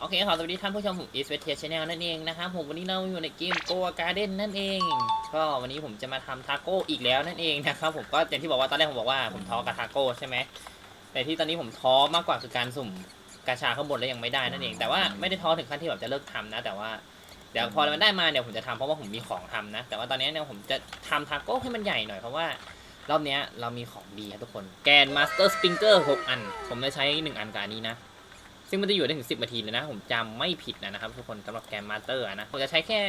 โอเคขอสวัสดีท่านผู้ชมผมอีสเวทเทียชแนลนั่นเองนะครับผมวันนี้เราอยู่ในเกมโกวการ์เด้นนั่นเอง ก็วันนี้ผมจะมาทำทาโก้อีกแล้วนั่นเองนะครับผมก็อย่างที่บอกว่าตอนแรกผมบอกว่าผมท้อกับทาโก้ใช่ไหมแต่ที่ตอนนี้ผมท้อมากกว่าคือการสุ่มกาชาข้างบนแล้วยังไม่ได้นั่นเอง แต่ว่าไม่ได้ท้อถึงขั้นที่แบบจะเลิกทำนะ แต่ว่าเดี๋ยวพอมันได้มาเดี๋ยวผมจะทำเพราะว่าผมมีของทำนะ แต่ว่าตอนนี้เนี่ยผมจะทำทาโก้ให้มันใหญ่หน่อยเพราะว่ารอบนี้เรามีของดีครับทุกคนแกนมาสเตอร์สปริงเกอร์6อัน ผมจะใช้หนึ่งอันกับอันนี้นะ ซึ่งมันจะอยู่ได้ถึง 10นาทีเลยนะ ผมจำไม่ผิดนะครับ ทุกคนสำหรับแกมมาสเตอร์นะ ผมจะใช้แค่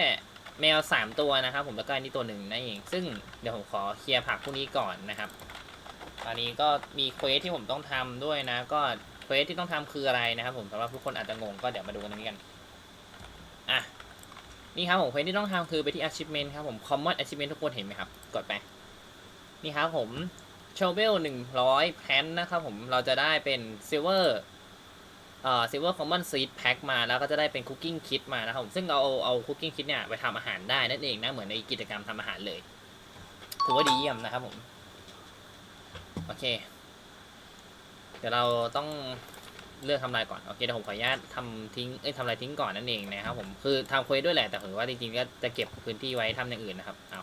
แมว 3 ตัวนะครับ ผมแล้วก็อันนี้ตัวหนึ่งนั่นเอง ซึ่งเดี๋ยวผมขอเคลียร์ผักพวกนี้ก่อนนะครับ ตอนนี้ก็มีเควสที่ผมต้องทำด้วยนะ ก็เควสที่ต้องทำคืออะไรนะครับ ผมสำหรับทุกคนอาจจะงงก็เดี๋ยวมาดูกันตรงนี้กัน อะ นี่ครับผมเควสที่ต้องทำคือไปที่ achievement ครับผม common achievement ทุกคนเห็นไหมครับ กดไป นี่ครับผม c h o v e l 100แพนนะครับผม เราจะได้เป็น silver เอ่อ silver common seed pack มาแล้วก็จะได้เป็น cooking kit มานะครับผมซึ่งเราเอาเอา cooking kit เนี่ยไปทำอาหารได้นั่นเองนะ เหมือนในกิจกรรมทำอาหารเลยถือว่าดีเยี่ยมนะครับผม โอเค เดี๋ยวเราต้องเลือกทำลายก่อน โอเคเดี๋ยวผมขออนุญาตทำทิ้ง เอ้ยทำลายทิ้งก่อนนั่นเองนะครับผม คือทำเควสด้วยแหละ แต่ถือว่าจริงๆก็จะเก็บพื้นที่ไว้ทำอย่างอื่นนะครับ เอา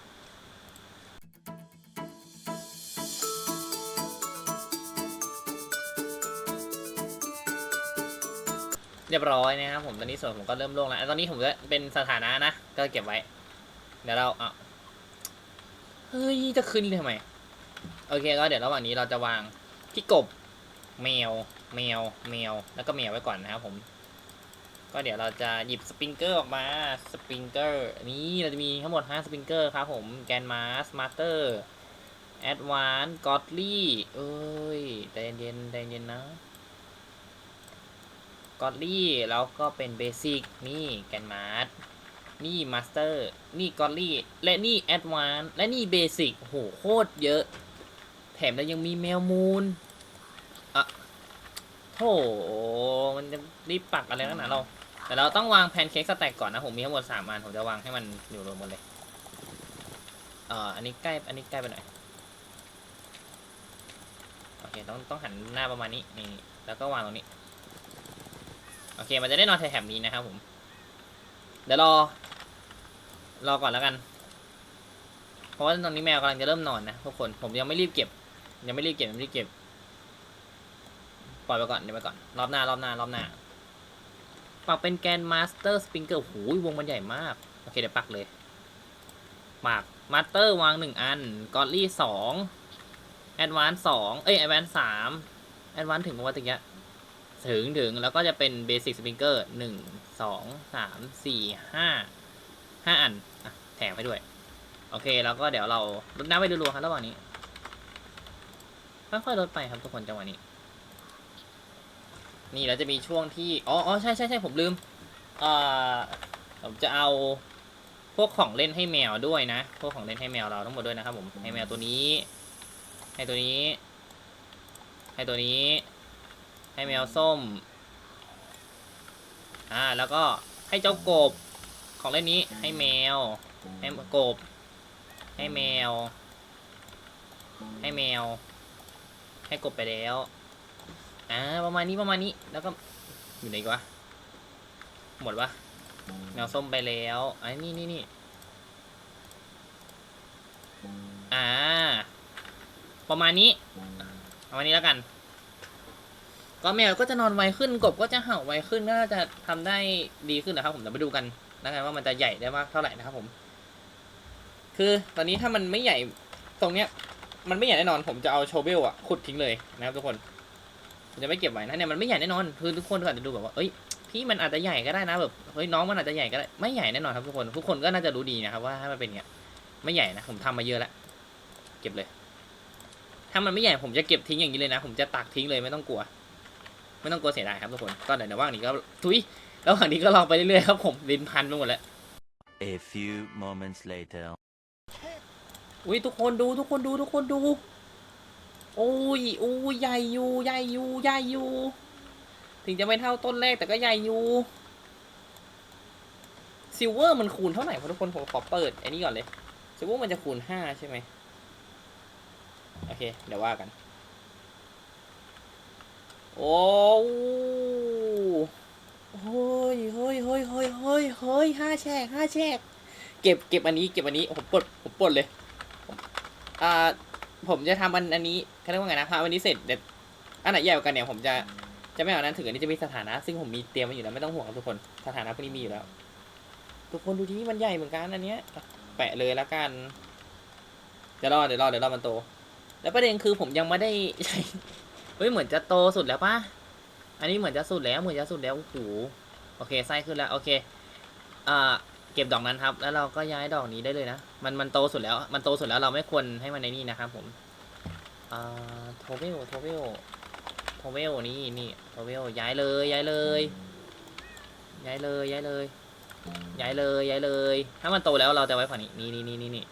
เรียบร้อยนะครับผมตอนนี้ส่วนผมก็เริ่มโล่งแล้วตอนนี้ผมจะเป็นสถานะนะ ก็เก็บไว้ เดี๋ยวเราเอาเฮ้ย จะคืนทำไม โอเคก็เดี๋ยวระหว่างนี้เราจะวางพี่กบแมวแมวแมวแล้วก็แมวไว้ก่อนนะครับผม ก็เดี๋ยวเราจะหยิบสปริงเกอร์ออกมาสปริงเกอร์นี่เราจะมีทั้งหมด5สปริงเกอร์ครับผมแกนมาสมาเตอร์แอดวานกอดลี่เอ้ยใจเย็นใจเย็นนะ กอดลี่แล้วก็เป็นเบสิกนี่แกนมาสนี่มาสเตอร์นี่กอดลี่และนี่แอดวานและนี่เบสิกโหโคตรเยอะ แถมแล้วยังมีแมวมูลอะโถมันจะรีบปักอะไรนักหนาเรา แต่เราต้องวางแพนเค้กสแต็กก่อนนะ ผมมีทั้งหมดสามอัน ผมจะวางให้มันอยู่รวมหมดเลยเอ่ออันนี้ใกล้ อันนี้ใกล้ไปหน่อย โอเค ต้องต้องหันหน้าประมาณนี้ นี่ แล้วก็วางตรงนี้ โอเค มันจะได้นอนแถบนี้นะครับผม เดี๋ยวรอ รอก่อนแล้วกัน เพราะว่าตอนนี้แมวกำลังจะเริ่มนอนนะทุกคน ผมยังไม่รีบเก็บ ยังไม่รีบเก็บยังไม่รีบเก็บ ปล่อยไปก่อนเดี๋ยวไปก่อน รอบหน้ารอบหน้ารอบหน้า ปักเป็นแกนมาสเตอร์สปริงเกอร์หูยวงมันใหญ่มาก โอเคเดี๋ยวปักเลย ปักมาสเตอร์วางหนึ่งอัน กอดลี่สองแอดวานสองเอ้ยแอดวานสามแอดวานถึงว่าตะกี้ ถึงถึงแล้วก็จะเป็นเบสิกสปริงเกอร์หนึ่งสองสามสี่ห้าห้าอันอะแถมให้ด้วย โอเค แล้วก็เดี๋ยวเราลดน้ำไปรัวๆครับระหว่างนี้ค่อยๆลดไปครับทุกคนจังหวะนี้ นี่แล้วจะมีช่วงที่อ๋ออ๋อใช่ใช่ใช่ผมลืมเอ่อผมจะเอาพวกของเล่นให้แมวด้วยนะ พวกของเล่นให้แมวเราทั้งหมดด้วยนะครับผมให้แมวตัวนี้ ให้ตัวนี้ ให้ตัวนี้ ให้แมวส้ม อ่า แล้วก็ให้เจ้ากบ ของเล่นนี้ให้แมว ให้กบ ให้แมว ให้แมว ให้กบไปแล้ว อ่า ประมาณนี้ประมาณนี้ แล้วก็อยู่ไหนกวะ หมดวะแมวส้มไปแล้วไอ้นี่นี่นี่อ่า ประมาณนี้ประมาณนี้แล้วกัน ก็แมวก็จะนอนไวขึ้นกบก็จะเห่าไวขึ้นน่าจะทำได้ดีขึ้นนะครับ ผมเดี๋ยวไปดูกันแล้วกันว่ามันจะใหญ่ได้มากเท่าไหร่นะครับผม คือตอนนี้ถ้ามันไม่ใหญ่ตรงเนี้ย มันไม่ใหญ่แน่นอน ผมจะเอาโชเวลอะขุดทิ้งเลยนะครับทุกคนผมจะไม่เก็บไว้นะเนี่ยมันไม่ใหญ่แน่นอนคือทุกคนก็อาจจะดูแบบว่าเอ้ยพี่มันอาจจะใหญ่ก็ได้นะแบบเฮ้ยน้องมันอาจจะใหญ่ก็ได้ไม่ใหญ่แน่นอนครับทุกคนทุกคนก็น่าจะรู้ดีนะครับว่าถ้ามันเป็นอย่างเงี้ยไม่ใหญ่นะผมทำมาเยอะแล้วเก็บเลย ถ้ามันไม่ใหญ่ผมจะเก็บทิ้งอย่างนี้เลยนะ ผมจะตักทิ้งเลยไม่ต้องกลัว ไม่ต้องกลัวเสียดายครับทุกคนก็เดี๋ยวระหว่างนี้ก็ทุยระหว่างนี้ก็ลองไปเรื่อยๆครับผมลิ้นพันไปหมดแล้ว A few moments later. อุ้ยทุกคนดูทุกคนดูทุกคนดูโอ้ยโอ้ยใหญ่อยู่ใหญ่อยู่ใหญ่อยู่ถึงจะไม่เท่าต้นแรกแต่ก็ใหญ่อยู่ซิลเวอร์มันคูณเท่าไหร่พอทุกคนผมขอเปิดไอ้นี่ก่อนเลยซิลเวอร์มันจะคูณห้าใช่ไหมโอเค เดี๋ยวว่ากัน โอ้โหโอ้ยเฮ้ยเฮ้ยเฮ้ยเฮ้ยเฮ้ยห้าแฉกห้าแฉกเก็บเก็บอันนี้เก็บอันนี้ผมปลดผมปลดเลยอ่าผมจะทำอันอันนี้เขาเรียกว่าไงนะพาวันนี้เสร็จเดี๋ยวอันไหนใหญ่กว่ากันเนี่ยผมจะจะไม่เอานั้นถึงอันนี้จะมีสถานะ ซึ่งผมมีเตรียมไว้อยู่แล้วไม่ต้องห่วงครับทุกคนสถานะพวกนี้มีอยู่แล้ว ทุกคนดูที่มันใหญ่เหมือนกันอันเนี้ยแปะเลยแล้วกันเดี๋ยวรอเดี๋ยวรอเดี๋ยวรอมันโต แล้วประเด็นคือผมยังไม่ได้ใช้ เฮ้ยเหมือนจะโตสุดแล้วปะอันนี้เหมือนจะสุดแล้วเหมือนจะสุดแล้วโอ้โหโอเคไส้ขึ้นแล้วโอเคอ่าเก็บดอกนั้นครับ แล้วเราก็ย้ายดอกนี้ได้เลยนะ มันมันโตสุดแล้ว มันโตสุดแล้วเราไม่ควรให้มันในนี่นะครับผมอ่าโทเวลโทเวลโทเวลนี่นี่โทเวลย้ายเลยย้ายเลยย้ายเลยย้ายเลยย้ายเลยย้ายเลย ถ้ามันโตแล้วเราจะไว้ฝั่งนี้นี่นี่นี่นี่นี่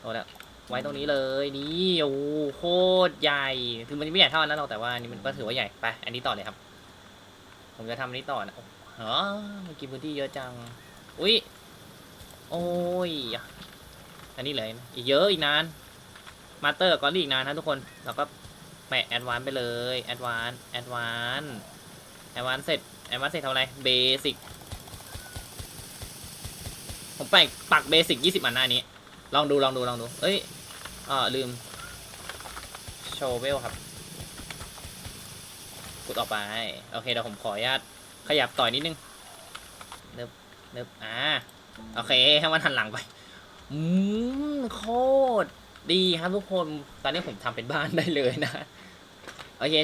โตแล้ว ไว้ตรงนี้เลยนี่โอ้โหโคตรใหญ่คือมันไม่ใหญ่เท่านั้นหรอกแต่ว่านี่มันก็ถือว่าใหญ่ไปอันนี้ต่อเลยครับ ผมจะทำอันนี้ต่อนะโอ้โหมันกินพื้นที่เยอะจังอุ้ยโอ้ยอันนี้เลยอีกเยอะอีกนานมาเตอร์ก็อีกนานนะทุกคนเราก็แปะแอดวานไปเลยแอดวานแอดวานแอดวานเสร็จแอดวานเสร็จทำอะไรเบสิกผมไปปักเบสิกยี่สิบอันหน้านี้ ลองดูลองดูลองดูเอ้ยอ่าลืมโชว์เวลครับกดออกไป โอเคเดี๋ยวผมขออนุญาตขยับต่อยนิดนึงเนิบเนิบอ่าโอเคให้มันหันหลังไปอืมโคตรดีครับทุกคนตอนนี้ผมทำเป็นบ้านได้เลยนะโอเค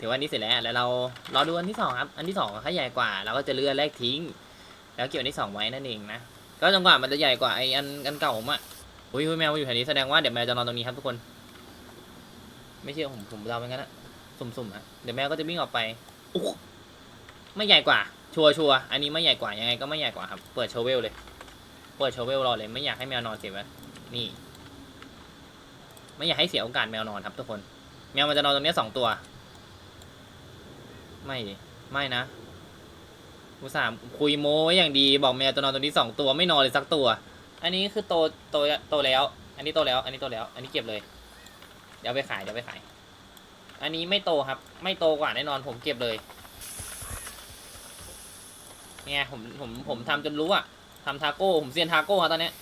ถือว่านี้เสร็จแล้วแล้วเรารอดูอันที่สองครับ อันที่สองถ้าใหญ่กว่า เราก็จะเลื่อนแรกทิ้ง แล้วเก็บอันที่สองไว้นั่นเองนะก็จนกว่ามันจะใหญ่กว่าไออันอันเก่าผมอะ อุ้ยแมวมาอยู่แถวนี้แสดงว่าเดี๋ยวแมวจะนอนตรงนี้ครับทุกคน ไม่เชื่อผมผมเดาเป็นงั้นอะสุ่มๆอะเดี๋ยวแมวก็จะวิ่งออกไปอุ๊ยไม่ใหญ่กว่า ชัวร์ชัวร์อันนี้ไม่ใหญ่กว่ายังไงก็ไม่ใหญ่กว่าครับ เปิดโชเวลเลย เปิดโชเวลรอเลย ไม่อยากให้แมวนอนเสียไว้นี่ ไม่อยากให้เสียโอกาสแมวนอนครับทุกคน แมวมันจะนอนตรงนี้สองตัว ไม่ดิไม่นะอุตส่าห์คุยโม้อย่างดีบอกแมวตัวนอนตัวนี้สองตัวไม่นอนเลยสักตัว อันนี้คือโตโตโตแล้ว อันนี้โตแล้ว อันนี้โตแล้ว อันนี้เก็บเลย เดี๋ยวไปขายเดี๋ยวไปขาย อันนี้ไม่โตครับ ไม่โตกว่าแน่นอนผมเก็บเลยเนี่ยผมผมผมทำจนรู้อะทำทาโก้ผมเซียนทาโก้ครับตอนเนี้ย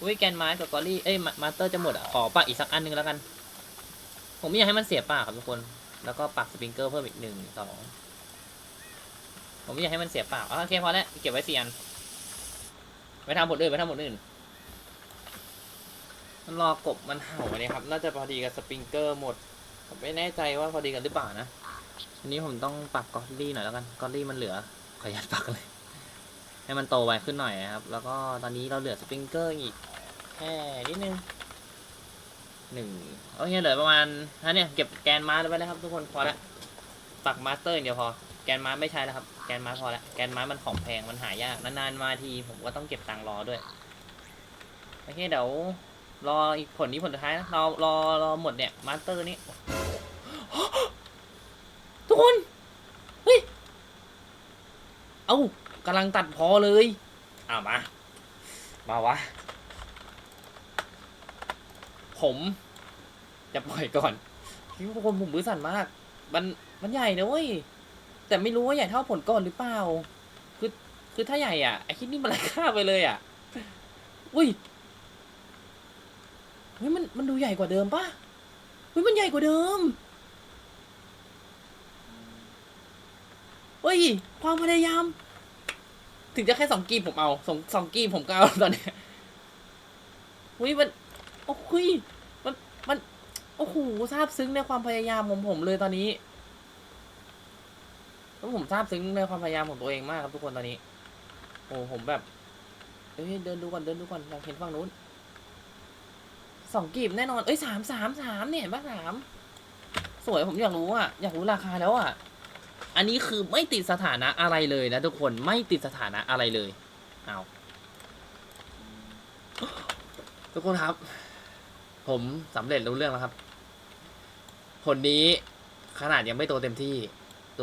อุ้ยแกนไม้กับกอรี่เอ้ยมาสเตอร์จะหมดอะขอปักอีกสักอันหนึงแล้วกัน ผมไม่อยากให้มันเสียป่าครับทุกคน แล้วก็ปักสปริงเกอร์เพิ่มอีกหนึ่งสองผมไม่อยากให้มันเสียเปล่าอะโอเคพอแล้วเก็บไว้สี่อัน ไว้ทำผลอื่นไว้ทำผลอื่น มันรอกบมันเห่าเนี่ยครับ น่าจะพอดีกับสปริงเกอร์หมด ผมไม่แน่ใจว่าพอดีกันหรือเปล่านะทีนี้ผมต้องปักกอตลี่หน่อยแล้วกัน กอตลี่มันเหลือ ขออนุญาตปักเลย ให้มันโตไวขึ้นหน่อยนะครับ แล้วก็ตอนนี้เราเหลือสปริงเกอร์อีกแค่นิดนึงหนึ่งโอเคเหลือประมาณอันเนี้ยเก็บแกนมาร์ไปแล้วครับทุกคนพอและปักมาสเตอร์อย่างเดียวพอ แกนม้าไม่ใช่แล้วครับ แกนม้าพอละแกนม้ามันของแพงมันหายากนานๆมาทีผมก็ต้องเก็บตังค์รอด้วยโอเคเดี๋ยวรออีกผลนี้ผลสุดท้ายนะรอรอรอหมดเนี่ยมาสเตอร์นี้ทุกคนเฮ้ยเอ้ากำลังตัดพอเลยอ่ามา มาวะ ผมจะปล่อยก่อนทุกคนผมมือสั่นมาก มันมันใหญ่นะเว้ย แต่ไม่รู้ว่าใหญ่เท่าผลก่อนหรือเปล่า คือ คือถ้าใหญ่อะไอคิดนี่มันไรค่าไปเลยอะ อุ้ย เฮ้ยมันมันดูใหญ่กว่าเดิมปะเฮ้ยมันใหญ่กว่าเดิมเฮ้ย ความพยายาม ถึงจะแค่สองกีบผมเอาสองสองกีบผมก็เอาตอนนี้เฮ้ยมัน โอ้ยมันมัน โอ้โหซาบซึ้งในความพยายามของผมเลยตอนนี้ แล้วผมซาบซึ้งในความพยายามของตัวเองมากครับทุกคนตอนนี้ โอ้ผมแบบเอ้ยเดินดูก่อนเดินดูก่อนอยากเห็นฝั่งนู้นสองกีบแน่นอน เอ้ยสามสามสามเนี่ยเห็นปะสามสวยผมอยากรู้อะอยากรู้ราคาแล้วอะ อันนี้คือไม่ติดสถานะอะไรเลยนะทุกคนไม่ติดสถานะอะไรเลยเอาทุกคนครับ ผมสำเร็จรู้เรื่องแล้วครับ ผลนี้ขนาดยังไม่โตเต็มที่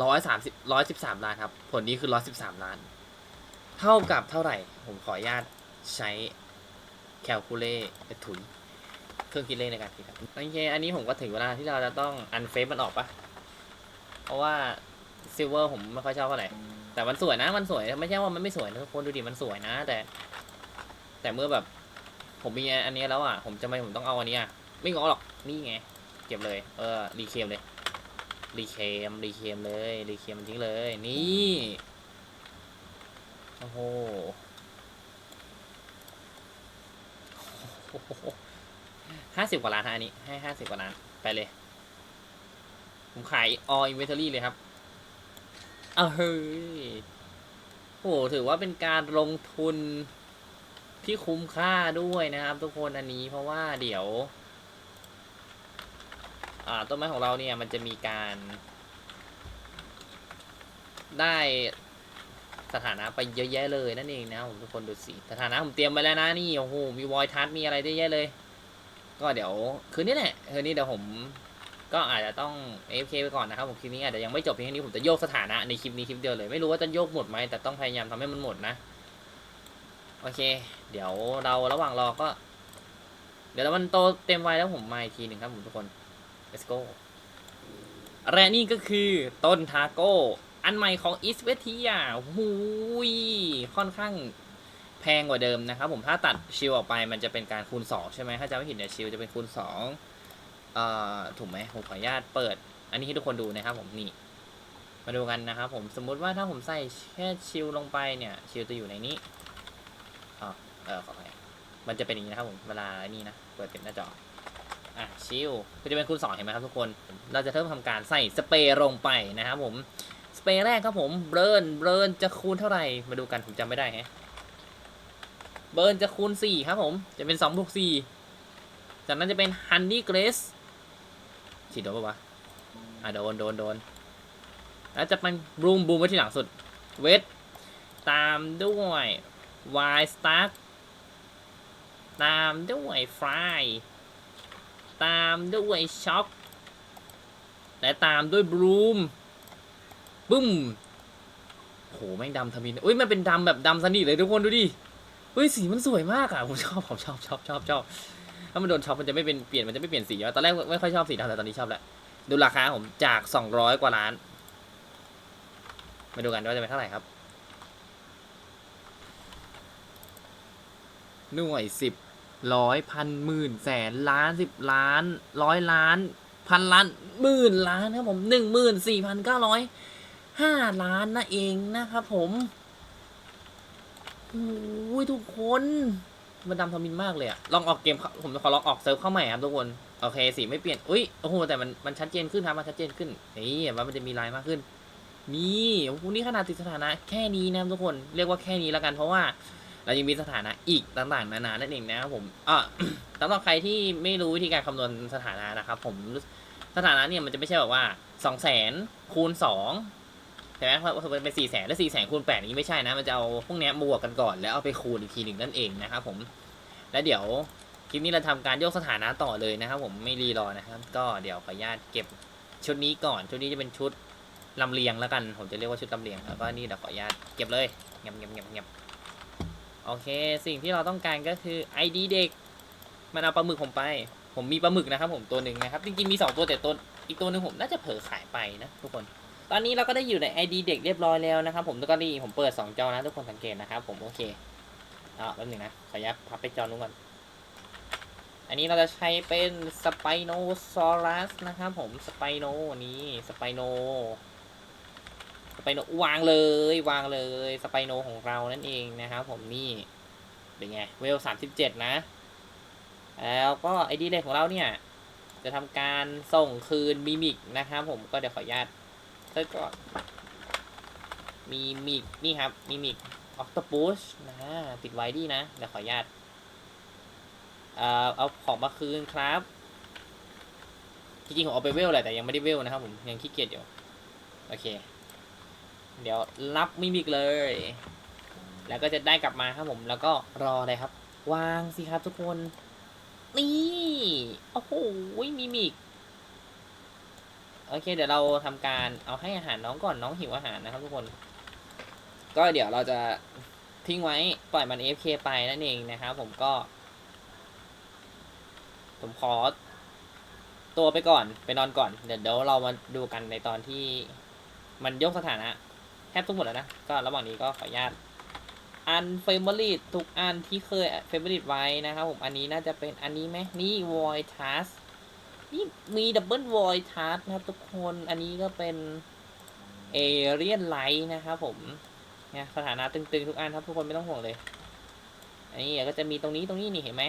ร้อยสามสิบร้อยสิบสามล้านครับ ผลนี้คือร้อยสิบสามล้าน เท่ากับเท่าไหร่ ผมขออนุญาตใช้แคลคูลเลถุนเครื่องคิดเลขในการคิดครับโอเคอันนี้ผมก็ถึงเวลาที่เราจะต้องอันเฟซมันออกปะเพราะว่าซิลเวอร์ผมไม่ค่อยชอบเท่าไหร่แต่มันสวยนะมันสวยไม่ใช่ว่ามันไม่สวยนะทุกคนดูดิมันสวยนะ แต่ แต่เมื่อแบบ ผมมีอันนี้แล้วอะผมจะไม่ผมต้องเอาอันนี้อะไม่งอหรอกนี่ไง เก็บเลย เออรีเคมเลย รีเคมรีเคมเลยรีเคมทิ้งเลย นี่โอ้โหห้าสิบกว่าล้านฮะอันนี้ให้ห้าสิบกว่าล้าน ไปเลย ผมขาย all inventory เลยครับเอาเฮ้ยโหถือว่าเป็นการลงทุนที่คุ้มค่าด้วยนะครับทุกคนอันนี้เพราะว่าเดี๋ยว ต้นไม้ของเราเนี่ยมันจะมีการได้สถานะไปเยอะแยะเลยนั่นเองนะผมทุกคนดูสิสถานะผมเตรียมไว้แล้วนะนี่โอ้โหมีวอยทัสมีอะไรได้เยอะเลย ก็เดี๋ยวคืนนี้แหละคืนนี้เดี๋ยวผมก็อาจจะต้อง AFK ไปก่อนนะครับผมคลิปนี้อาจจะยังไม่จบเพียงนี้ผมจะโยกสถานะในคลิปนี้คลิปเดียวเลยไม่รู้ว่าจะโยกหมดไหมแต่ต้องพยายามทำให้มันหมดนะโอเค เดี๋ยวเราระหว่างรอก็ เดี๋ยวมันโตเต็มวัยแล้วผมมาอีกทีหนึ่งครับผมทุกคน let's go และนี่ก็คือต้นทาโก้อันใหม่ของอิสเวทียหูยค่อนข้างแพงกว่าเดิมนะครับผมถ้าตัดชิลออกไปมันจะเป็นการคูณ 2 ใช่ไหมถ้าจำไม่ผิดเนี่ยชิลจะเป็นคูณ2เอ่อถูกไหมผมขออนุญาตเปิด อันนี้ให้ทุกคนดูนะครับผมนี่ มาดูกันนะครับผมสมมุติว่าถ้าผมใส่แค่ชิลลงไปเนี่ยชิลจะอยู่ในนี้อ๋อเออขอไปมันจะเป็นอย่างนี้นะครับผมเวลานี่นะเปิดเต็มหน้าจอ อะชิลก็จะเป็นคูณสองเห็นไหมครับทุกคน เราจะเริ่มทำการใส่สเปรย์ลงไปนะครับผม สเปรย์แรกครับผม เบิร์นเบิร์นจะคูณเท่าไหร่ มาดูกันผมจำไม่ได้ฮะ เบิร์นจะคูณสี่ครับผม จะเป็นสองบวกสี่จากนั้นจะเป็นฮันนี่เกรสฉีดโดนปะวะ อะโดนโดนโดน แล้วจะเป็นบูมบูมไว้ที่หลังสุด เวท ตามด้วยวายสตาร์ตามด้วยฟราย ตามด้วยช็อคและตามด้วยบลูมบึ้มโหแม่งดำทมินอุ้ยมันเป็นดำแบบดำสนิทเลยทุกคนดูดิเฮ้ยสีมันสวยมากอะผมชอบผมชอบชอบชอบชอบถ้ามันโดนช็อปมันจะไม่เป็นเปลี่ยนมันจะไม่เปลี่ยนสีแล้วตอนแรกไม่ค่อยชอบสีดำแต่ตอนนี้ชอบแล้วดูราคาผมจากสองร้อยกว่าล้าน มาดูกันว่าจะเป็นเท่าไหร่ครับหน่วยสิบ ร้อยพันหมื่นแสนล้านสิบล้านร้อยล้านพันล้านหมื่นล้านนะครับผมหนึ่งหมื่นสี่พันเก้าร้อยห้าล้านนั่นเองนะครับผมโอ้ยทุกคนมันดำทอมินมากเลยอะลองออกเกมผมขอลองออกเซิร์ฟเข้าใหม่ครับทุกคน โอเคสีไม่เปลี่ยน อุ้ยโอ้โหแต่มันมันชัดเจนขึ้นครับมันชัดเจนขึ้น นี่เห็นว่ามันจะมีลายมากขึ้น นี่โอ้โหนี่ขนาดติดสถานะแค่นี้นะทุกคน เรียกว่าแค่นี้แล้วกันเพราะว่า เรายังมีสถานะอีกต่างๆนานานั่นเองนะครับผมอะสำหรับใครที่ไม่รู้วิธีการคำนวณสถานะนะครับ ผมสถานะเนี่ยมันจะไม่ใช่แบบว่าสองแสนคูณสองใช่ไหมเพราะว่ามันเป็นสี่แสนและสี่แสนคูณแปดนี้ไม่ใช่นะ มันจะเอาพวกเนี้ยบวกกันก่อนแล้วเอาไปคูณอีกทีหนึ่งนั่นเองนะครับผมแล้วเดี๋ยวคลิปนี้เราทำการโยกสถานะต่อเลยนะครับ ผมไม่รีรอนะครับ ก็เดี๋ยวขออนุญาตเก็บชุดนี้ก่อน ชุดนี้จะเป็นชุดลำเลียงแล้วกัน ผมจะเรียกว่าชุดลำเลียงแล้วก็นี่เดี๋ยวขออนุญาตเก็บเลยเงียบเงียบเงียบเงียบ โอเค สิ่งที่เราต้องการก็คือ ID เด็ก มันเอาปลาหมึกผมไป ผมมีปลาหมึกนะครับผมตัวหนึ่งนะครับ จริงๆมีสองตัวแต่ตัวอีกตัวหนึ่งผมน่าจะเผลอขายไปนะทุกคน ตอนนี้เราก็ได้อยู่ใน ID เด็กเรียบร้อยแล้วนะครับผมแล้วก็นี่ผมเปิดสองจอนะทุกคนสังเกตนะครับผมโอเคอ่าแป๊บหนึงนะขออนุญาตพับไปจอนู้นก่อน อันนี้เราจะใช้เป็นสไปโนซอรัสนะครับผมสไปโนนี้สไปโน ไปโนวางเลยวางเลยสไปโนของเรานั่นเองนะครับผมนี่เป็นไงเวลสามสิบเจ็ดนะ แล้วก็ไอดีเลยของเราเนี่ย จะทำการส่งคืนมิมิกนะครับผมก็เดี๋ยวขออนุญาตเซิร์ชก่อนมีมิกนี่ครับมิมิกออ t ตปุชนะปิดไว้ดีนะเดี๋ยวขออนุญาตเอ่อเอาของมาคืนครับจริงๆผมเอาไปเวลแหละแต่ยังไม่ได้เวลนะครับผมยังขี้เกียจอยู่โอเค เดี๋ยวรับมิมิกเลย แล้วก็จะได้กลับมาครับผม แล้วก็รอเลยครับ วางสิครับทุกคน นี่ โอ้โหมิมิก โอเค เดี๋ยวเราทำการเอาให้อาหารน้องก่อนน้องหิวอาหารนะครับทุกคน ก็เดี๋ยวเราจะทิ้งไว้ปล่อยมัน AFK ไปนั่นเองนะครับผมก็ ผมขอตัวไปก่อน ไปนอนก่อน เดี๋ยวเดี๋ยวเรามาดูกันในตอนที่มันยกสถานะ แทบทุกหมดแล้วนะ ก็ระหว่างนี้ก็ขออนุญาตอันเฟเวอริตทุกอันที่เคยเฟเวอริตไว้นะครับผม อันนี้น่าจะเป็นอันนี้ไหมนี่วอยทัสนี่มีดับเบิลวอยทัสนะครับทุกคนอันนี้ก็เป็นเอเรียนไลท์นะครับผมเนี่ยสถานะตึงๆ ทุกอันครับทุกคนไม่ต้องห่วงเลย อันนี้ก็จะมีตรงนี้ตรงนี้นี่เห็นไหม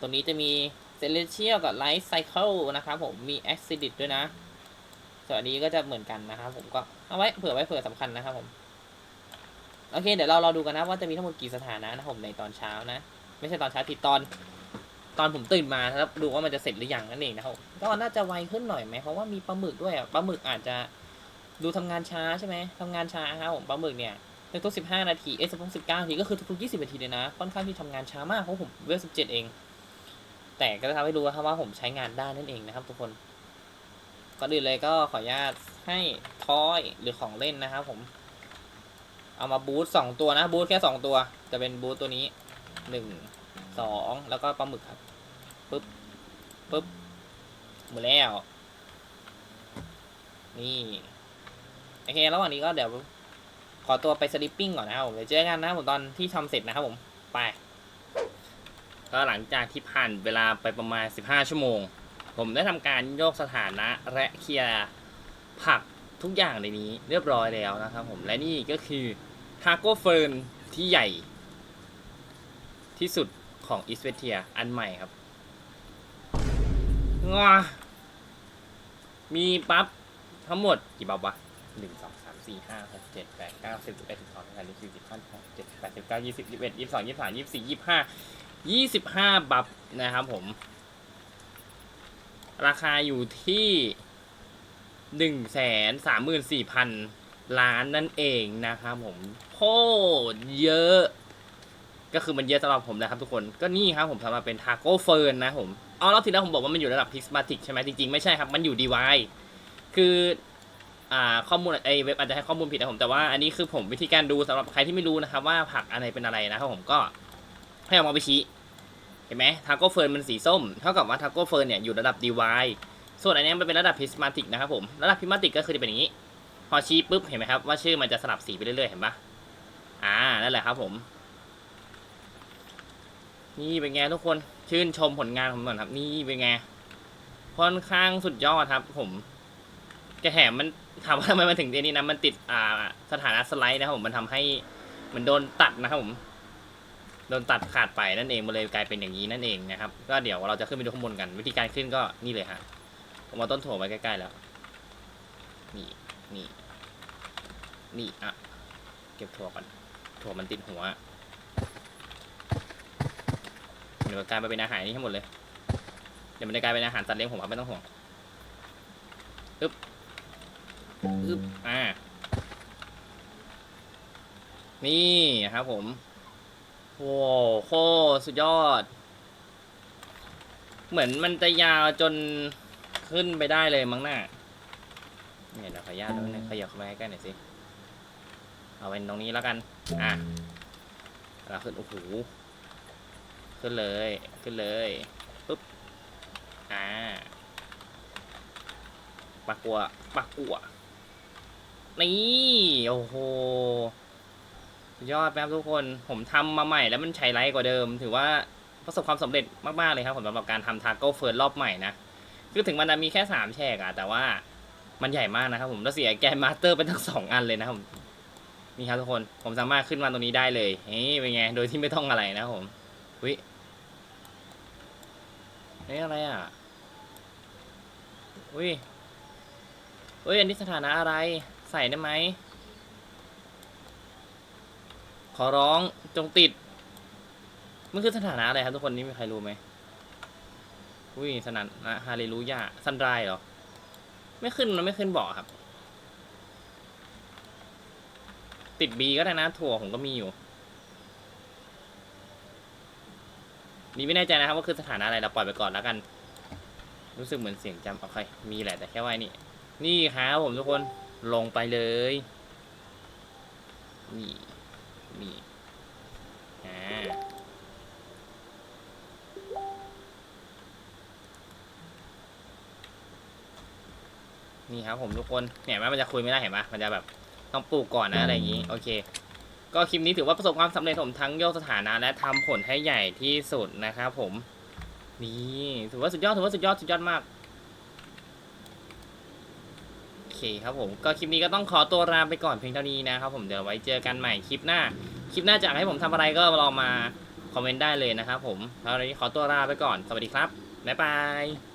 ตรงนี้จะมีเซเลเชียลกับไลท์ไซเคิลนะครับผมมีแอคซิดิตด้วยนะส่วนอันนี้ก็จะเหมือนกันนะครับผมก็ เอาไว้เผื่อไว้เผื่อสำคัญนะครับผม โอเค เดี๋ยวเราเราดูกันนะว่าจะมีทั้งหมดกี่สถานะนะผมในตอนเช้านะ ไม่ใช่ตอนเช้าผิดตอน ตอนผมตื่นมาแล้วดูว่ามันจะเสร็จหรือยังนั่นเองนะครับก็น่าจะไวขึ้นหน่อยไหมเพราะว่ามีปลาหมึกด้วยอะปลาหมึกอาจจะดูทำงานช้าใช่ไหมทำงานช้าครับผมปลาหมึกเนี่ยทุกๆสิบห้านาทีเอ้ยทุกสิบเก้านาทีก็คือทุกๆยี่สิบนาทีเลยนะค่อนข้างที่ทำงานช้ามากเพราะผมเวลสิบเจ็ดเอง แต่ก็จะทำให้รู้นะว่าผมใช้งานได้นั่นเองนะครับทุกคน ก่อนอื่นเลยก็ขออนุญาตให้ทอยหรือของเล่นนะครับผม เอามาบูทสองตัวนะ บูทแค่สองตัว จะเป็นบูทตัวนี้หนึ่งสองแล้วก็ปลาหมึกครับปึ๊บปึ๊บหมดแล้ว นี่โอเคระหว่างนี้ก็เดี๋ยวขอตัวไปสลิปปิ้งก่อนนะครับผมเดี๋ยวเจอกันนะผมตอนที่ทำเสร็จนะครับผมไปก็หลังจากที่ผ่านเวลาไปประมาณ 15 ชั่วโมง ผมได้ทำการโยกสถานะและเคลียร์ผักทุกอย่างในนี้เรียบร้อยแล้วนะครับผมและนี่ก็คือทาโก้เฟิร์นที่ใหญ่ ที่สุดของอิสเวเทียอันใหม่ครับงอมีปั๊บทั้งหมดกี่บับวะหนึ่งสองสามสี่ห้าหกเจ็ดแปดเก้าสิบสิบเอ็ดสิบสองสิบสามสิบสี่สิบห้าสิบหกเจ็ดแปดสิบเก้ายี่สิบยี่สิบเอ็ดยี่สิบสองยี่สิบสามยี่สิบสี่ยี่สิบห้ายี่สิบห้าบับนะครับผม ราคาอยู่ที่หนึ่งแสนสามหมื่นสี่พันล้านนั่นเองนะครับผมโคตรเยอะ ก็คือมันเยอะสำหรับผมนะครับทุกคนก็นี่ครับผมสำหรับเป็นทาโก้เฟิร์นนะผมอาแล้วทีแรกผมบอกว่ามันอยู่ระดับพิกมาติกใช่ไหมจริงๆ ไม่ใช่ครับ มันอยู่ดีวคืออ่าข้อมูลไอเว็บอาจจะให้ข้อมูลผิดนะผมแต่ว่าอันนี้คือผมวิธีการดูสำหรับใครที่ไม่รู้นะครับว่าผักอะไรเป็นอะไรนะครับผมก็ให้เอามาไปชี้ ห็นไหมทาโก้เฟิร์นมันสีส้ม เท่ากับว่าทาโก้เฟิร์นเนี่ยอยู่ระดับ DY ส่วนอันนี้มันเป็นระดับพิสมาติกนะครับผม ระดับพิสมาติกก็คือจะเป็นอย่างนี้ พอชี้ปุ๊บเห็นไหมครับว่าชื่อมันจะสลับสีไปเรื่อยๆ เห็นปะอ่า นั่นแหละครับผม นี่เป็นไงทุกคน ชื่นชมผลงานผมก่อนครับ นี่เป็นไง ค่อนข้างสุดยอดครับ ผมแกแถมมันถามว่าทำไมมันถึงเดนี้นะ มันติดอ่าสถานะสไลด์นะครับผม มันทำให้เหมันโดนตัดนะครับผม โดนตัดขาดไปนั่นเองมันเลยกลายเป็นอย่างนี้นั่นเองนะครับ ก็เดี๋ยวเราจะขึ้นไปดูข้างบนกัน วิธีการขึ้นก็นี่เลยฮะผมเอาต้นถั่วไว้ใกล้ๆแล้ว นี่นี่นี่อะเก็บถั่วก่อนถั่วมันติดหัวเดี๋ยวกลายมาเป็นอาหารนี่ทั้งหมดเลย เดี๋ยวมันจะกลายเป็นอาหารสัตว์เลี้ยงผมครับไม่ต้องห่วงอึ๊บอึ๊บอ่านี่ครับผม โอ้โหสุดยอด เหมือนมันจะยาวจนขึ้นไปได้เลยมั้งน่ะเนี่ยเดี๋ยวขออนุญาตด้วยนะขยับเข้ามาใกล้ๆหน่อยสิ เอาเป็นตรงนี้แล้วกัน อะแล้วขึ้น โอ้โห ขึ้นเลย ขึ้นเลยปุ๊บ อ่าปักกัวปักกัวนี่ โอ้โห สุดยอดแป๊บทุกคน ผมทำมาใหม่แล้วมันใช้ไรกว่าเดิม ถือว่าประสบความสำเร็จมากๆเลยครับผมสำหรับการทำทาโก้เฟิร์นรอบใหม่นะ คือถึงมันจะมีแค่สามแฉกอะแต่ว่ามันใหญ่มากนะครับผมแล้วเสียแกนมาสเตอร์เป็นทั้งสองอันเลยนะครับผมนี่ครับทุกคน ผมสามารถขึ้นมาตรงนี้ได้เลยเฮ้ยเป็นไง โดยที่ไม่ต้องอะไรนะผมวิเฮ้ยอะไรอะวิเฮ้ย อันนี้สถานะอะไร ใส่ได้ไหม อร้องจงติด มันคือสถานะอะไรครับทุกคนนี่มีใครรู้ไหมอุ้ยสถานะฮาเลลูยาซันไรเหรอ ไม่ขึ้นมันไม่ขึ้นบอกครับ ติดบีก็ได้นะ ถั่วผมก็มีอยู่นี่ไม่แน่ใจนะครับว่าคือสถานะอะไรเราปล่อยไปก่อนแล้วกัน รู้สึกเหมือนเสียงจำโอเคมีแหละแต่แค่ว่านี่ นี่ครับผมทุกคนลงไปเลย นี่ นี่อ่านี่ครับผมทุกคนเนี่ยแม้มันจะคุยไม่ได้เห็นปะมันจะแบบต้องปลูกก่อนนะอะไรอย่างนี้โอเค ก็คลิปนี้ถือว่าประสบความสำเร็จผมทั้งโยกสถานะและทำผลให้ใหญ่ที่สุดนะครับผมนี่ถือว่าสุดยอดถือว่าสุดยอดสุดยอดมาก โอ เคครับผมก็คลิปนี้ก็ต้องขอตัวลาไปก่อนเพียงเท่านี้นะครับผมเดี๋ยวไว้เจอกันใหม่คลิปหน้า คลิปหน้าจะให้ผมทำอะไรก็ลองมาคอมเมนต์ได้เลยนะครับผมแล้ววันนี้ขอตัวลาไปก่อนสวัสดีครับบ๊ายบาย